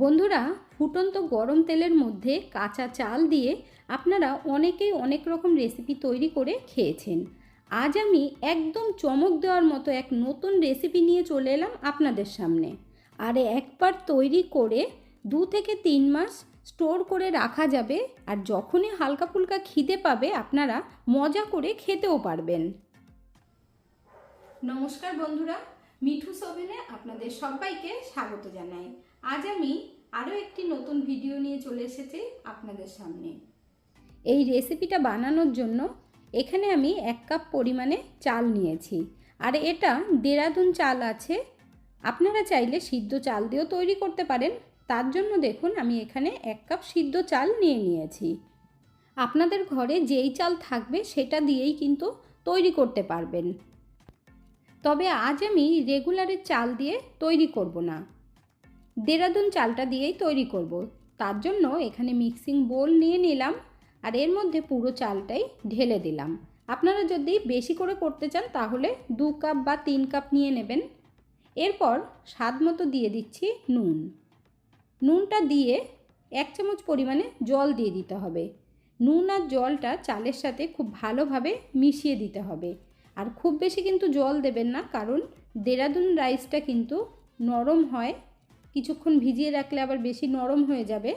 বন্ধুরা, ফুটন্ত গরম তেলের মধ্যে কাঁচা চাল দিয়ে আপনারা অনেকেই অনেক রকম রেসিপি তৈরি করে খেয়েছেন। আজ আমি একদম চমক দেওয়ার মতো এক নতুন রেসিপি নিয়ে চলে এলাম আপনাদের সামনে। আর একবার তৈরি করে দু থেকে তিন মাস স্টোর করে রাখা যাবে আর যখনই হালকা ফুলকা খিদে পাবে, আপনারা মজা করে খেতেও পারবেন। নমস্কার বন্ধুরা, মিঠু সোভেনে আপনাদের সবাইকে স্বাগত জানাই। আজ আমি আরও একটি নতুন ভিডিও নিয়ে চলে এসেছি আপনাদের সামনে। এই রেসিপিটা বানানোর জন্য এখানে আমি এক কাপ পরিমাণে চাল নিয়েছি। আর এটা দেরাদুন চাল আছে। আপনারা চাইলে সিদ্ধ চাল দিয়েও তৈরি করতে পারেন। তার জন্য দেখুন, আমি এখানে এক কাপ সিদ্ধ চাল নিয়ে নিয়েছি। আপনাদের ঘরে যেই চাল থাকবে সেটা দিয়েই কিন্তু তৈরি করতে পারবেন। তবে আজ আমি রেগুলারের চাল দিয়ে তৈরি করব না। দেরাদুন চালটা দিয়েই তৈরি করব। তার জন্য এখানে মিক্সিং বোল নিয়ে নিলাম আর এর মধ্যে পুরো চালটাই ঢেলে দিলাম। আপনারা যদি বেশি করে করতে চান তাহলে দু কাপ বা তিন কাপ নিয়ে নেবেন। এরপর স্বাদ মতো দিয়ে দিচ্ছি নুন। নুনটা দিয়ে এক চামচ পরিমাণে জল দিয়ে দিতে হবে। নুন আর জলটা চালের সাথে খুব ভালোভাবে মিশিয়ে দিতে হবে। আর খুব বেশি কিন্তু জল দেবেন না, কারণ দেরাদুন রাইসটা কিন্তু নরম হয় কিছুক্ষণ ভিজিয়ে রাখলে আবার বেশি নরম হয়ে যাবে।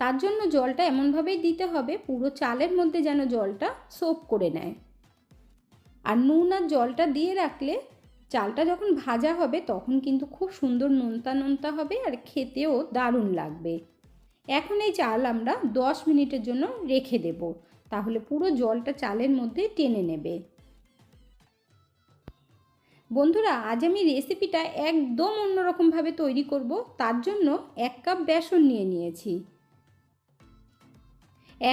তার জন্য জলটা এমনভাবেই দিতে হবে, পুরো চালের মধ্যে যেন জলটা সোপ করে নেয়। আর নুন আর জলটা দিয়ে রাখলে চালটা যখন ভাজা হবে তখন কিন্তু খুব সুন্দর নোনতা নোনতা হবে আর খেতেও দারুণ লাগবে। এখন এই চাল আমরা দশ মিনিটের জন্য রেখে দেব, তাহলে পুরো জলটা চালের মধ্যে টেনে নেবে। বন্ধুরা, আজ আমি রেসিপিটা একদম অন্যরকমভাবে তৈরি করব। তার জন্য এক কাপ বেসন নিয়ে নিয়েছি।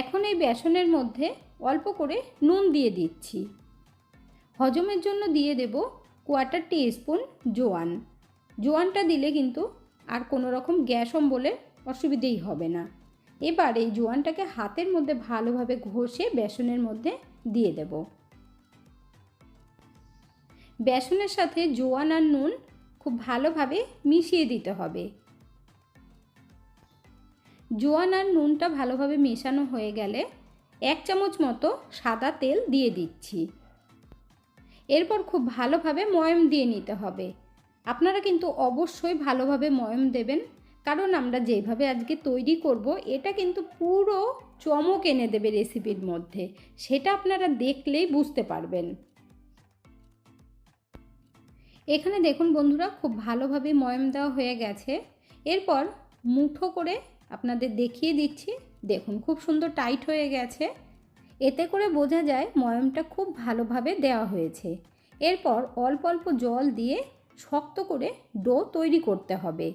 এখন এই বেসনের মধ্যে অল্প করে নুন দিয়ে দিচ্ছি। হজমের জন্য দিয়ে দেব কোয়ার্টার টি স্পুন জোয়ান। জোয়ানটা দিলে কিন্তু আর কোনো রকম গ্যাস অম্বলে অসুবিধেই হবে না। এবার এই জোয়ানটাকে হাতের মধ্যে ভালোভাবে ঘষে বেসনের মধ্যে দিয়ে দেব। বেসনের সাথে জোয়ান আর নুন খুব ভালোভাবে মিশিয়ে দিতে হবে। জোয়ান আর নুনটা ভালোভাবে মেশানো হয়ে গেলে এক চামচ মতো সাদা তেল দিয়ে দিচ্ছি। এরপর খুব ভালোভাবে ময়ম দিয়ে নিতে হবে। আপনারা কিন্তু অবশ্যই ভালোভাবে ময়ম দেবেন, কারণ আমরা যেভাবে আজকে তৈরি করব, এটা কিন্তু পুরো চমক এনে দেবে রেসিপির মধ্যে, সেটা আপনারা দেখলেই বুঝতে পারবেন। এখানে দেখুন বন্ধুরা, খুব ভালোভাবে ময়ম দেওয়া হয়ে গেছে। এরপর মুঠো করে আপনাদের দেখিয়ে দিচ্ছি। দেখুন, খুব সুন্দর টাইট হয়ে গেছে। এতে করে বোঝা যায় ময়মটা খুব ভালোভাবে দেওয়া হয়েছে। এরপর অল্প অল্প জল দিয়ে শক্ত করে ডো তৈরি করতে হবে।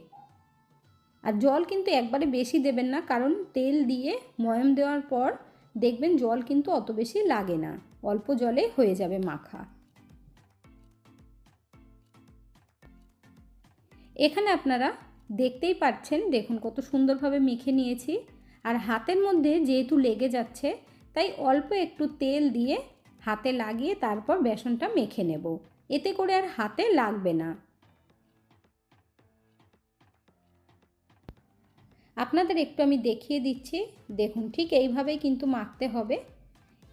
আর জল কিন্তু একবারে বেশি দেবেন না, কারণ তেল দিয়ে ময়ম দেওয়ার পর দেখবেন জল কিন্তু অত বেশি লাগে না। অল্প জলে হয়ে যাবে মাখা। এখানে আপনারা দেখতেই পাচ্ছেন, দেখুন কত সুন্দরভাবে মেখে নিয়েছি। আর হাতের মধ্যে যেহেতু লেগে যাচ্ছে, তাই অল্প একটু তেল দিয়ে হাতে লাগিয়ে তারপর বেসনটা মেখে নেব। এতে করে আর হাতে লাগবে না। আপনাদের একটু আমি দেখিয়ে দিচ্ছি, দেখুন ঠিক এইভাবেই কিন্তু মাখতে হবে।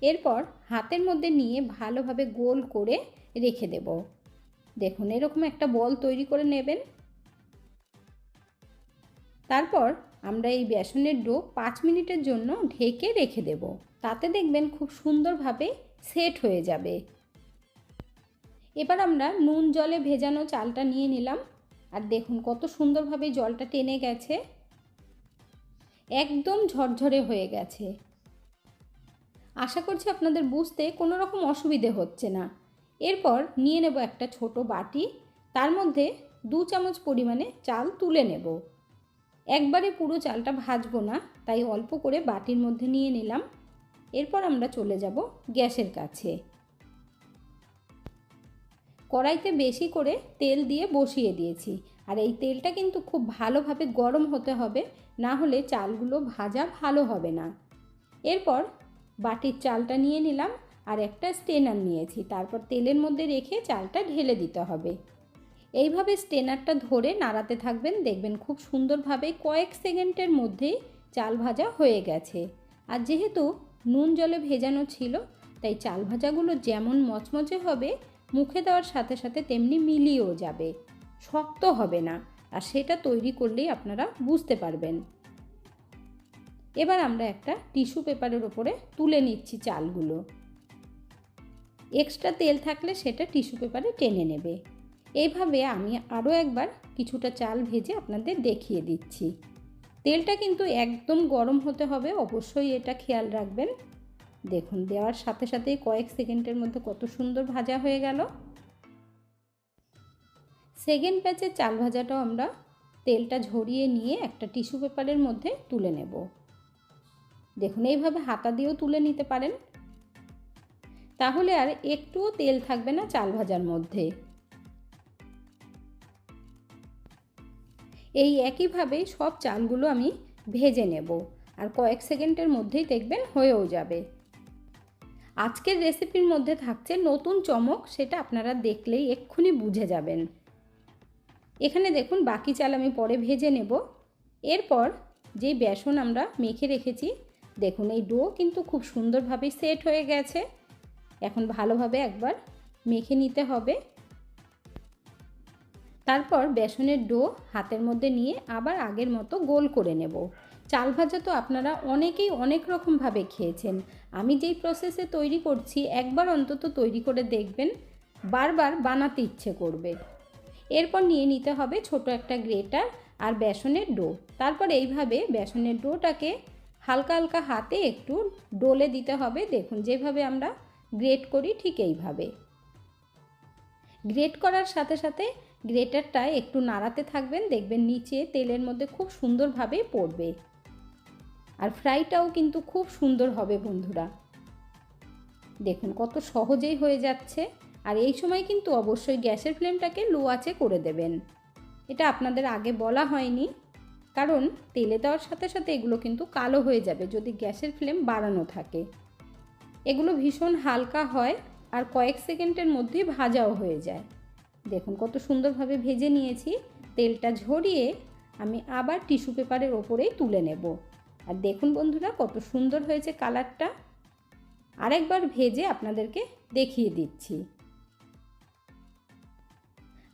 এরপর হাতের মধ্যে নিয়ে ভালোভাবে গোল করে রেখে দেব। দেখুন এরকম একটা বল তৈরি করে নেবেন। তারপর আমরা এই বেসনের ডো পাঁচ মিনিটের জন্য ঢেকে রেখে দেব। তাতে দেখবেন খুব সুন্দরভাবে সেট হয়ে যাবে। এবার আমরা নুন জলে ভেজানো চালটা নিয়ে নিলাম। আর দেখুন কত সুন্দরভাবে জলটা টেনে গেছে। একদম ঝরঝরে হয়ে গেছে। আশা করছি আপনাদের বুঝতে কোনো রকম অসুবিধে হচ্ছে না। এরপর নিয়ে নেব একটা ছোট বাটি। তার মধ্যে দু চামচ পরিমাণে চাল তুলে নেব। একবারে পুরো চালটা ভাজবো না, তাই অল্প করে বাটির মধ্যে নিয়ে নিলাম। এরপর আমরা চলে যাব গ্যাসের কাছে। কড়াইতে বেশি করে তেল দিয়ে বসিয়ে দিয়েছি, আর এই তেলটা কিন্তু খুব ভালোভাবে গরম হতে হবে, না হলে চালগুলো ভাজা ভালো হবে না। এরপর বাটির চালটা নিয়ে নিলাম, আর একটা স্টেনার নিয়েছি, তারপর তেলের মধ্যে রেখে চালটা ঢেলে দিতে হবে। এইভাবে স্টেনারটা ধরে নাড়াতে থাকবেন। দেখবেন খুব সুন্দরভাবে কয়েক সেকেন্ডের মধ্যেই চাল ভাজা হয়ে গেছে। আর যেহেতু নুন জলে ভেজানো ছিল, তাই চাল ভাজাগুলো যেমন মচমচে হবে, মুখে দেওয়ার সাথে সাথে তেমনি মিলিয়েও যাবে। শক্ত হবে না, আর সেটা তৈরি করলেই আপনারা বুঝতে পারবেন। এবার আমরা একটা টিস্যু পেপারের ওপরে তুলে নিচ্ছি চালগুলো। এক্সট্রা তেল থাকলে সেটা টিস্যু পেপারে টেনে নেবে। এইভাবে আমি আরও একবার কিছুটা চাল ভেজে আপনাদের দেখিয়ে দিচ্ছি। তেলটা কিন্তু একদম গরম হতে হবে, অবশ্যই এটা খেয়াল রাখবেন। দেখুন, দেওয়ার সাথে সাথে কয়েক সেকেন্ডের মধ্যে কত সুন্দর ভাজা হয়ে গেল। সেকেন্ড ব্যাচের চাল ভাজাটাও আমরা তেলটা ঝরিয়ে নিয়ে একটা টিস্যু পেপারের মধ্যে তুলে নেব। দেখুন, এইভাবে হাতা দিয়েও তুলে নিতে পারেন। তাহলে আর একটুও তেল থাকবে না চাল ভাজার মধ্যে। এই একইভাবে সব চালগুলো আমি ভেজে নেব। আর কয়েক সেকেন্ডের মধ্যেই দেখবেন হয়েও যাবে। আজকের রেসিপির মধ্যে থাকছে নতুন চমক, সেটা আপনারা দেখলেই এক্ষুনি বুঝে যাবেন। এখানে দেখুন, বাকি চাল আমি পরে ভেজে নেব। এরপর যে বেসন আমরা মেখে রেখেছি, দেখুন এই ডো কিন্তু খুব সুন্দরভাবে সেট হয়ে গেছে। এখন ভালোভাবে একবার মেখে নিতে হবে। তারপর বেসনের ডো হাতের মধ্যে নিয়ে আবার আগের মতো গোল করে নেব। চাল ভাজা তো আপনারা অনেকেই অনেক রকমভাবে খেয়েছেন। আমি যেই প্রসেসে তৈরি করছি, একবার অন্তত তৈরি করে দেখবেন, বারবার বানাতে ইচ্ছে করবে। এরপর নিয়ে নিতে হবে ছোট একটা গ্রেটার আর বেসনের ডো। তারপর এইভাবে বেসনের ডোটাকে হালকা হালকা হাতে একটু ডোলে দিতে হবে। দেখুন, যেভাবে আমরা গ্রেট করি ঠিক এইভাবে। গ্রেট করার সাথে সাথে গ্রেটারটা একটু নাড়াতে থাকবেন, দেখবেন নিচে তেলের মধ্যে খুব সুন্দরভাবে পড়বে। আর ফ্রাইটাও কিন্তু খুব সুন্দর হবে বন্ধুরা। দেখুন কত সহজেই হয়ে যাচ্ছে। আর এই সময় কিন্তু অবশ্যই গ্যাসের ফ্লেমটাকে লো আঁচে করে দেবেন। এটা আপনাদের আগে বলা হয়নি, কারণ তেলে দেওয়ার সাথে সাথে এগুলো কিন্তু কালো হয়ে যাবে, যদি গ্যাসের ফ্লেম বাড়ানো থাকে। এগুলো ভীষণ হালকা হয় আর কয়েক সেকেন্ডের মধ্যেই ভাজাও হয়ে যায়। দেখুন কত সুন্দরভাবে ভেজে নিয়েছি। তেলটা ঝরিয়ে আমি আবার টিস্যু পেপারের ওপরেই তুলে নেব। আর দেখুন বন্ধুরা কত সুন্দর হয়েছে কালারটা। আরেকবার ভেজে আপনাদেরকে দেখিয়ে দিচ্ছি।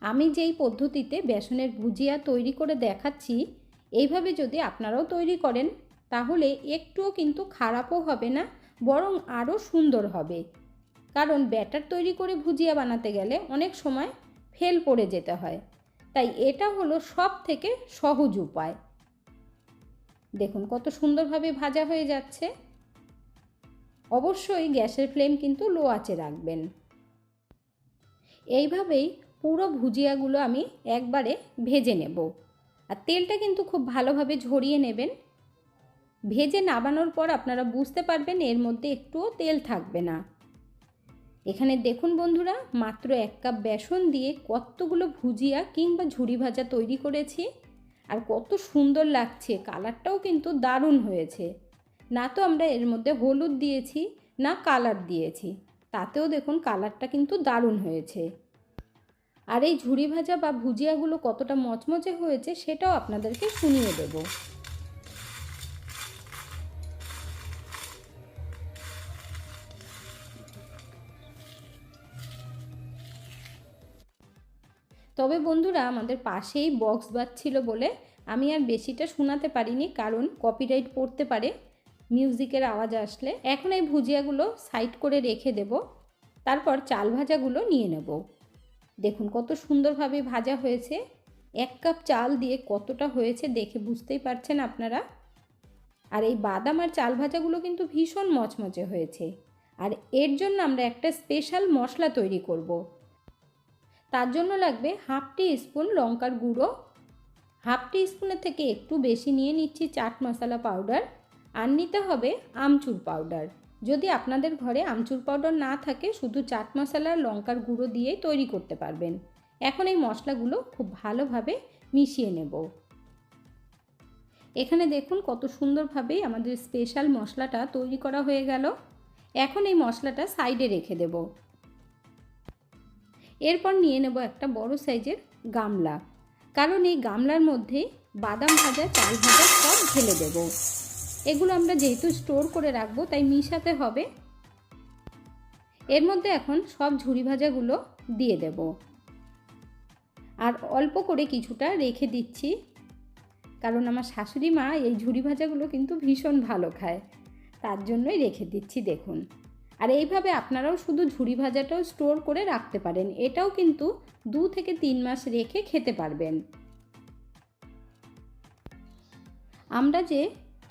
আমি যেই পদ্ধতিতে বেসনের ভুজিয়া তৈরি করে দেখাচ্ছি, এইভাবে যদি আপনারাও তৈরি করেন, তাহলে একটুও কিন্তু খারাপও হবে না, বরং আরও সুন্দর হবে। কারণ ব্যাটার তৈরি করে ভুজিয়া বানাতে গেলে অনেক সময় ফেল পড়ে যেতে হয়। তাই এটা হলো সব থেকে সহজ উপায়। দেখুন কত সুন্দরভাবে ভাজা হয়ে যাচ্ছে। অবশ্যই গ্যাসের ফ্লেম কিন্তু লো আঁচে রাখবেন। এইভাবেই পুরো ভুজিয়াগুলো আমি একবারে ভেজে নেব। আর তেলটা কিন্তু খুব ভালোভাবে ঝরিয়ে নেবেন। ভেজে নাবানোর পর আপনারা বুঝতে পারবেন এর মধ্যে একটুও তেল থাকবে না। এখানে দেখুন বন্ধুরা, মাত্র এক কাপ বেসন দিয়ে কতগুলো ভুজিয়া কিংবা ঝুড়ি ভাজা তৈরি করেছি। আর কত সুন্দর লাগছে, কালারটাও কিন্তু দারুণ হয়েছে। না তো আমরা এর মধ্যে হলুদ দিয়েছি, না কালার দিয়েছি। তাতেও দেখুন কালারটা কিন্তু দারুণ হয়েছে। আর এই ঝুড়ি ভাজা বা ভুজিয়াগুলো কতটা মচমচে হয়েছে সেটাও আপনাদেরকে শুনিয়ে দেব। তবে বন্ধুরা, আমাদের পাশেই বক্স বাজছিল বলে আমি আর বেশিটা শোনাতে পারিনি কারণ কপিরাইট পড়তে পারে। মিউজিকের আওয়াজ আসলে। এখন এই ভুজিয়াগুলো সাইড করে রেখে দেব। তারপর চাল ভাজাগুলো নিয়ে নেব। দেখুন কত সুন্দরভাবে ভাজা হয়েছে। এক কাপ চাল দিয়ে কতটা হয়েছে দেখে বুঝতেই পারছেন আপনারা। আর এই বাদাম আর চাল ভাজাগুলো কিন্তু ভীষণ মচমচে হয়েছে। আর এর জন্য আমরা একটা স্পেশাল মশলা তৈরি করব। তার জন্য লাগবে হাফ টি স্পুন লঙ্কার গুঁড়ো, হাফ টি স্পুনের থেকে একটু বেশি নিয়ে নিচ্ছি চাট মশলা পাউডার, আর নিতে হবে আমচুর পাউডার। যদি আপনাদের ঘরে আমচুর পাউডার না থাকে, শুধু চাট মশলা লঙ্কার গুঁড়ো দিয়েই তৈরি করতে পারবেন। এখন এই মশলাগুলো খুব ভালোভাবে মিশিয়ে নেব। এখানে দেখুন কত সুন্দরভাবেই আমাদের স্পেশাল মশলাটা তৈরি করা হয়ে গেল। এখন এই মশলাটা সাইডে রেখে দেব। এরপর নিয়ে নেব একটা বড় সাইজের গামলা। কারণ এই গামলার মধ্যে বাদাম ভাজা, চাল ভাজা সব ঢেলে দেব। এগুলো আমরা যেহেতু স্টোর করে রাখব, তাই মিশাতে হবে। এর মধ্যে এখন সব ঝুড়ি ভাজাগুলো দিয়ে দেব। আর অল্প করে কিছুটা রেখে দিচ্ছি। কারণ আমার শাশুড়ি মা এই ঝুড়ি ভাজাগুলো কিন্তু ভীষণ ভালো খায়। তার জন্যই রেখে দিচ্ছি, দেখুন। আর এইভাবে আপনারাও শুধু ঝুড়ি ভাজাটাও স্টোর করে রাখতে পারেন। এটাও কিন্তু দু থেকে তিন মাস রেখে খেতে পারবেন। আমরা যে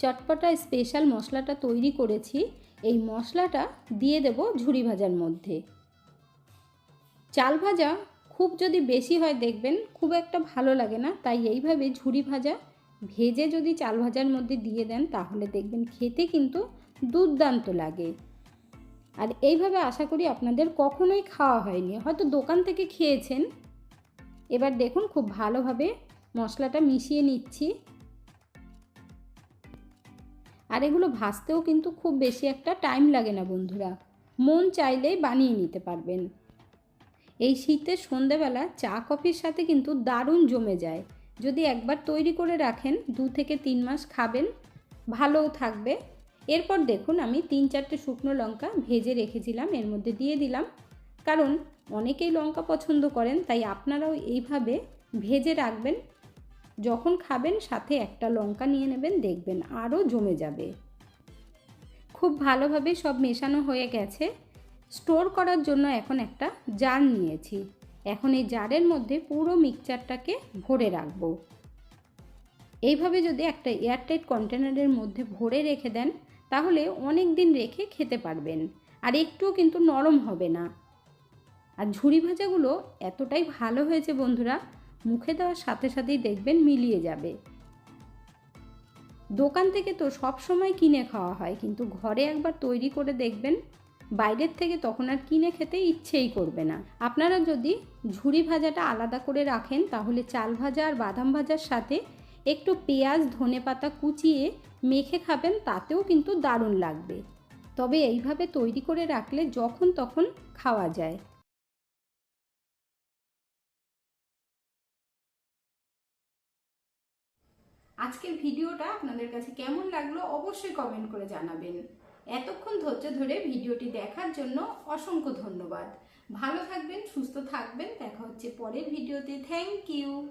চটপটা স্পেশাল মশলাটা তৈরি করেছি, এই মশলাটা দিয়ে দেব ঝুড়ি ভাজার মধ্যে। চাল ভাজা খুব যদি বেশি হয় দেখবেন খুব একটা ভালো লাগে না, তাই এইভাবে ঝুড়ি ভাজা ভেজে যদি চাল ভাজার মধ্যে দিয়ে দেন, তাহলে দেখবেন খেতে কিন্তু দুর্দান্ত লাগে। আর এইভাবে আশা করি আপনাদের কখনোই খাওয়া হয়নি। হয়তো দোকান থেকে খেয়েছেন। এবার দেখুন খুব ভালোভাবে মশলাটা মিশিয়ে নিচ্ছি। আর এগুলো ভাজতেও কিন্তু খুব বেশি একটা টাইম লাগে না বন্ধুরা। মন চাইলেই বানিয়ে নিতে পারবেন। এই শীতের সন্ধেবেলা চা, কফির সাথে কিন্তু দারুণ জমে যায়। যদি একবার তৈরি করে রাখেন, দু থেকে তিন মাস খাবেন, ভালোও থাকবে। এরপর দেখুন আমি তিন চারটে শুকনো লঙ্কা ভেজে রেখেছিলাম, এর মধ্যে দিয়ে দিলাম। কারণ অনেকেই লঙ্কা পছন্দ করেন, তাই আপনারাও এইভাবে ভেজে রাখবেন। যখন খাবেন, সাথে একটা লঙ্কা নিয়ে নেবেন, দেখবেন আরও জমে যাবে। খুব ভালোভাবে সব মেশানো হয়ে গেছে। স্টোর করার জন্য এখন একটা জার নিয়েছি। এখন এই জারের মধ্যে পুরো মিক্সচারটাকে ভরে রাখব। এইভাবে যদি একটা এয়ারটাইট কন্টেনারের মধ্যে ভরে রেখে দেন তাহলে অনেক দিন রেখে খেতে পারবেন, আর একটুও কিন্তু নরম হবে না। আর ঝুড়ি ভাজাগুলো এতটাই ভালো হয়েছে বন্ধুরা, মুখে দেওয়ার সাথে সাথেই দেখবেন মিলিয়ে যাবে। দোকান থেকে তো সব সময় কিনে খাওয়া হয়, কিন্তু ঘরে একবার তৈরি করে দেখবেন, বাইরের থেকে তখন আর কিনে খেতে ইচ্ছেই করবে না। আপনারা যদি ঝুড়ি ভাজাটা আলাদা করে রাখেন, তাহলে চাল ভাজা আর বাদাম ভাজার সাথে একটু পেঁয়াজ ধনে পাতা কুচিয়ে মেখে খাবেন, তাতেও কিন্তু দারুণ লাগবে। তবে এইভাবে তৈরি করে রাখলে যখন তখন খাওয়া যায়। আজকের ভিডিওটা আপনাদের কাছে কেমন লাগল অবশ্যই কমেন্ট করে জানাবেন। এতক্ষণ ধৈর্য ধরে ভিডিওটি দেখার জন্য অসংখ্য ধন্যবাদ। ভালো থাকবেন, সুস্থ থাকবেন। দেখা হচ্ছে পরের ভিডিওতে। Thank you.